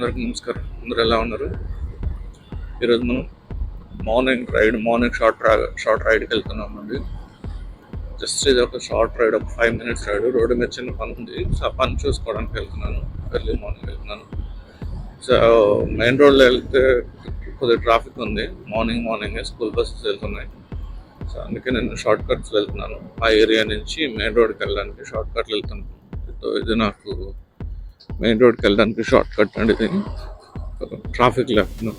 అందరికీ నమస్కారం. అందరు ఎలా ఉన్నారు? ఈరోజు మనం మార్నింగ్ రైడ్ మార్నింగ్ షార్ట్ రా షార్ట్ రైడ్కి వెళ్తున్నాం అండి. జస్ట్ ఇది ఒక షార్ట్ రైడ్ ఒక ఫైవ్ మినిట్స్ రైడ్. రోడ్డు మీద చిన్న పని ఉంది. సో ఆ పని చూసుకోవడానికి వెళ్తున్నాను. ఎర్లీ మార్నింగ్ వెళ్తున్నాను. సో మెయిన్ రోడ్లో వెళ్తే కొద్దిగా ట్రాఫిక్ ఉంది. మార్నింగ్ మార్నింగ్ స్కూల్ బస్సెస్ వెళ్తున్నాయి. సో అందుకే నేను షార్ట్ కట్స్ వెళ్తున్నాను. ఆ ఏరియా నుంచి మెయిన్ రోడ్కి వెళ్ళడానికి షార్ట్ కట్లు వెళ్తున్నాను. సో ఇది నాకు మెయిన్ రోడ్కి వెళ్ళడానికి షార్ట్ కట్ అండి ఇది. ట్రాఫిక్ లేకుండా.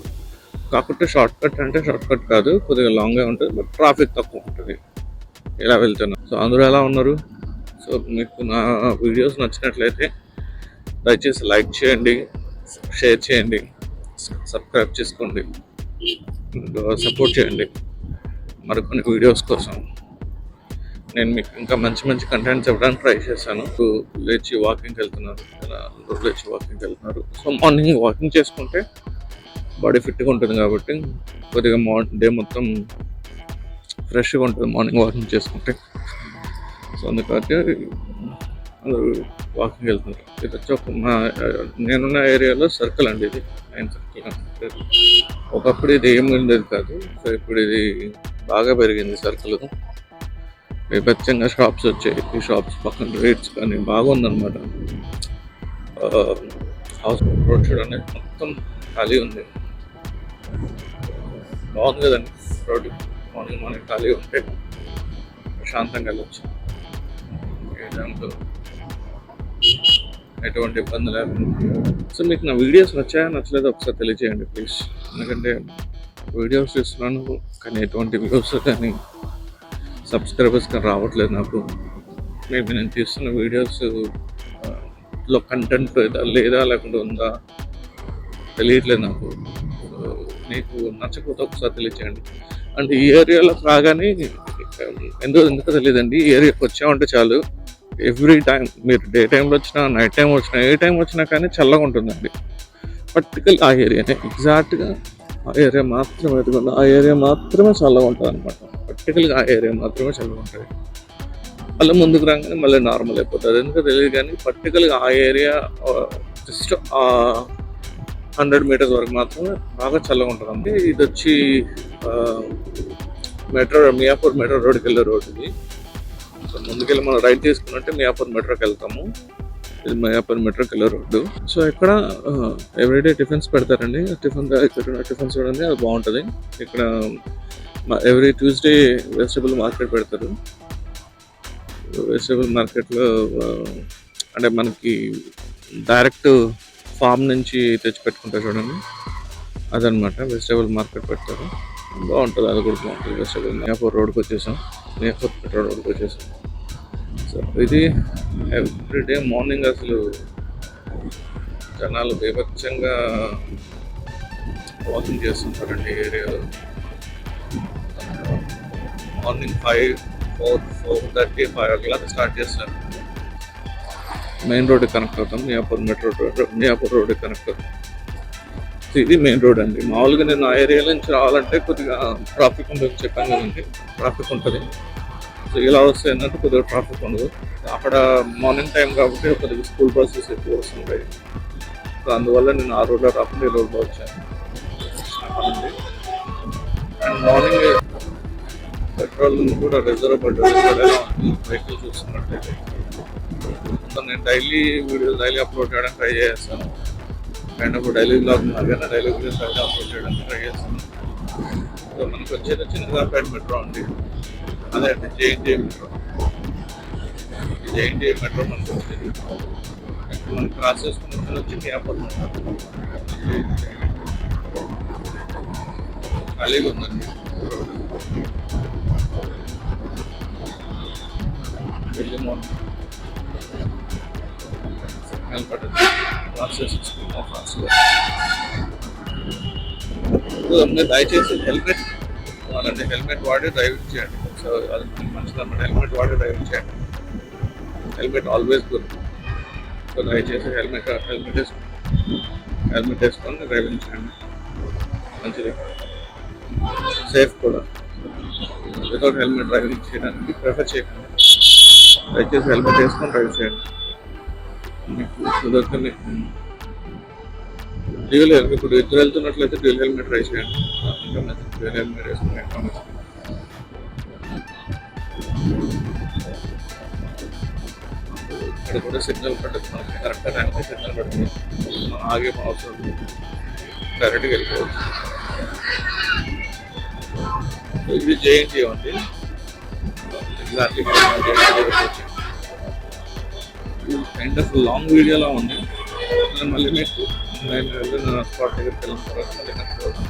కాకపోతే షార్ట్ కట్ అంటే షార్ట్ కట్ కాదు కొద్దిగా లాంగ్గా ఉంటుంది బట్ ట్రాఫిక్ తక్కువ ఉంటుంది. ఇలా వెళ్తున్నాం. సో అందరూ ఎలా ఉన్నారు? సో మీకు నా వీడియోస్ నచ్చినట్లయితే దయచేసి లైక్ చేయండి షేర్ చేయండి సబ్స్క్రైబ్ చేసుకోండి సపోర్ట్ చేయండి. మరికొన్ని వీడియోస్ కోసం నేను మీకు ఇంకా మంచి మంచి కంటెంట్స్ ఇవ్వడానికి ట్రై చేశాను. లేచి వాకింగ్కి వెళ్తున్నారు. లేచి వాకింగ్కి వెళ్తున్నారు. సో మార్నింగ్ వాకింగ్ చేసుకుంటే బాడీ ఫిట్గా ఉంటుంది కాబట్టి కొద్దిగా మార్నింగ్ డే మొత్తం ఫ్రెష్గా ఉంటుంది మార్నింగ్ వాకింగ్ చేసుకుంటే. సో అందుకని అందరూ వాకింగ్ వెళ్తున్నారు. ఇది వచ్చి ఒక మా నేనున్న ఏరియాలో సర్కిల్ అండి ఇది. నైన్ సర్కిల్ ఒకప్పుడు ఇది ఏమి ఉండేది కాదు. సో ఇప్పుడు ఇది బాగా పెరిగింది సర్కిల్ విభత్సంగా షాప్స్ వచ్చాయి. ఈ షాప్స్ పక్కన రేట్స్ కానీ బాగుందన్నమాట. హౌస్ రోడ్ చూడండి మొత్తం ఖాళీ ఉంది. బాగుంది కదండి రోడ్డు మార్నింగ్ మార్నింగ్ ఖాళీ ఉంటే ప్రశాంతంగా వెళ్ళొచ్చు. ఏ దాంట్లో ఎటువంటి ఇబ్బంది లేకుండా. సో మీకు నా వీడియోస్ నచ్చాయా? నచ్చలేదో? ఒకసారి తెలియజేయండి ప్లీజ్ ఎందుకంటే వీడియోస్ ఇస్తున్నాను కానీ ఎటువంటి వ్యూస్ కానీ సబ్స్క్రైబర్స్ కానీ రావట్లేదు నాకు. మేబీ నేను తీస్తున్న వీడియోస్లో కంటెంట్ లేదా లేకుండా ఉందా తెలియట్లేదు నాకు. నీకు నచ్చకపోతే ఒకసారి తెలియచేయండి. అంటే ఈ ఏరియాలో రాగానే ఎందుకు ఎందుకు తెలియదండి. ఈ ఏరియాకి వచ్చామంటే చాలు. ఎవ్రీ టైం మీరు డే టైంలో వచ్చినా నైట్ టైం వచ్చినా ఏ టైం వచ్చినా కానీ చల్లగా ఉంటుందండి. పర్టికల్ ఆ ఏరియానే. ఎగ్జాక్ట్గా ఆ ఏరియా మాత్రమే ఎదుగుంది ఆ ఏరియా మాత్రమే చల్లగా ఉంటుంది అనమాట పర్టికల్గా ఆ ఏరియా మాత్రమే చల్లగా ఉంటుంది మళ్ళీ ముందుకు రాగానే మళ్ళీ నార్మల్ అయిపోతుంది. ఎందుకు తెలియదు కానీ పర్టికులర్గా ఆ ఏరియా జస్ట్ హండ్రెడ్ మీటర్స్ వరకు మాత్రమే బాగా చల్లగా ఉంటుంది అంటే ఇది వచ్చి మెట్రో మియాపూర్ మెట్రో రోడ్కి వెళ్ళే రోడ్ ఇది. సో ముందుకెళ్ళి మనం రైట్ తీసుకున్నట్టే మియాపూర్ మెట్రోకి వెళ్తాము. ఇది మియాపూర్ మెట్రోకి వెళ్ళే రోడ్డు. సో ఇక్కడ ఎవ్రీడే టిఫిన్స్ పెడతారండి. టిఫిన్ ఇక్కడ టిఫిన్స్ చూడండి అది బాగుంటుంది. ఇక్కడ ఎవ్రీ ట్యూస్డే వెజిటబుల్ మార్కెట్ పెడతారు. వెజిటబుల్ మార్కెట్లో అంటే మనకి డైరెక్ట్ ఫామ్ నుంచి తెచ్చి పెట్టుకుంటారు చూడండి. అదనమాట వెజిటబుల్ మార్కెట్ పెడతారు. బాగుంటుంది అది కూడా బాగుంటుంది వెజిటబుల్ నేపూర్ రోడ్కి వచ్చేసాం. నేపూర్ పెట్రోల్ రోడ్కి వచ్చేసాం. సో ఇది ఎవ్రీడే మార్నింగ్ అసలు జనాలు బీభత్సంగా వాకింగ్ చేస్తుంటారండి ఏరియాలో morning five four four thirty five o'clock start చేస్తారు మెయిన్ రోడ్ కనెక్ట్ అవుతాం Miyapur metro road Miyapur road connect అవుతాం. ఇది మెయిన్ రోడ్ అండి. మామూలుగా నేను ఆ ఏరియా నుంచి రావాలంటే కొద్దిగా ట్రాఫిక్ ఉంటుంది చెప్పాను కదండి. ట్రాఫిక్ ఉంటుంది. సో ఇలా వస్తే ఏంటంటే కొద్దిగా ట్రాఫిక్ ఉండదు. అక్కడ మార్నింగ్ టైం కాబట్టి కొద్దిగా స్కూల్ బస్సెస్ ఎక్కువ వస్తుంటాయి. సో అందువల్ల నేను ఆ రోడ్లో రాకుండా ఈ రోడ్లో వచ్చాను. అండ్ మార్నింగ్ పెట్రోల్ కూడా రిజర్వ్ పెట్రోల్ వెహికల్ చూస్తున్నట్టయితే. నేను డైలీ వీడియో డైలీ అప్లోడ్ చేయడానికి ట్రై చేస్తాను. అండ్ ఇప్పుడు డైలీ బ్లాగ్ అలాగే డైలీ వీడియోస్ డైలీ అప్లోడ్ చేయడానికి ట్రై చేస్తాను. సో మనకు వచ్చేది చిన్నదాపేట మెట్రో అండి. అదే అండి జేఎన్జే మెట్రో. జేఎన్జే మెట్రో మనకు వచ్చేది. మనం క్రాస్ చేసుకున్న వచ్చి మియాపూర్ ఖాళీగా ఉందండి. వెళ్ళి మార్నింగ్ దయచేసి హెల్మెట్ వాళ్ళంటే హెల్మెట్ వాడి డ్రైవ్ చేయండి. సో అది మంచిది హెల్మెట్ వాడి డ్రైవింగ్ చేయండి. హెల్మెట్ ఆల్వేస్ గుడ్ సో దయచేసి హెల్మెట్ హెల్మెట్ వేసుకోండి హెల్మెట్ వేసుకొని డ్రైవింగ్ చేయండి. మంచిది. సేఫ్ కూడా. వితౌట్ హెల్మెట్ డ్రైవింగ్ చేయడానికి ప్రిఫర్ చేయకండి. దయచేసి హెల్మెట్ వేసుకొని డ్రైవ్ చేయండి. మీకు కుదరకని డ్యూల్ ఇప్పుడు ఇద్దరు వెళ్తున్నట్లయితే డ్యూల్ హెల్మెట్ రైస్ చేయండి. డ్యూల్ హెల్మెట్ వేసుకుని ఇంకా ఇక్కడ కూడా సిగ్నల్ పడుతుంది మనకి కరెక్ట్ టైంకి సిగ్నల్ పడుతుంది. మనం ఆగే అవసరం కరెక్ట్గా డైరెక్ట్గా వెళ్ళిపోవచ్చు. ఇది జేఎన్టీ ఉంది. ఎగ్జాక్ట్లీ కైండ్ ఆఫ్ లాంగ్ వీడియోలా ఉంది. మళ్ళీ మీకు నేను వెళ్ళిన స్పాట్ దగ్గరికి వెళ్ళిన తర్వాత మళ్ళీ కనుక్కోవచ్చు.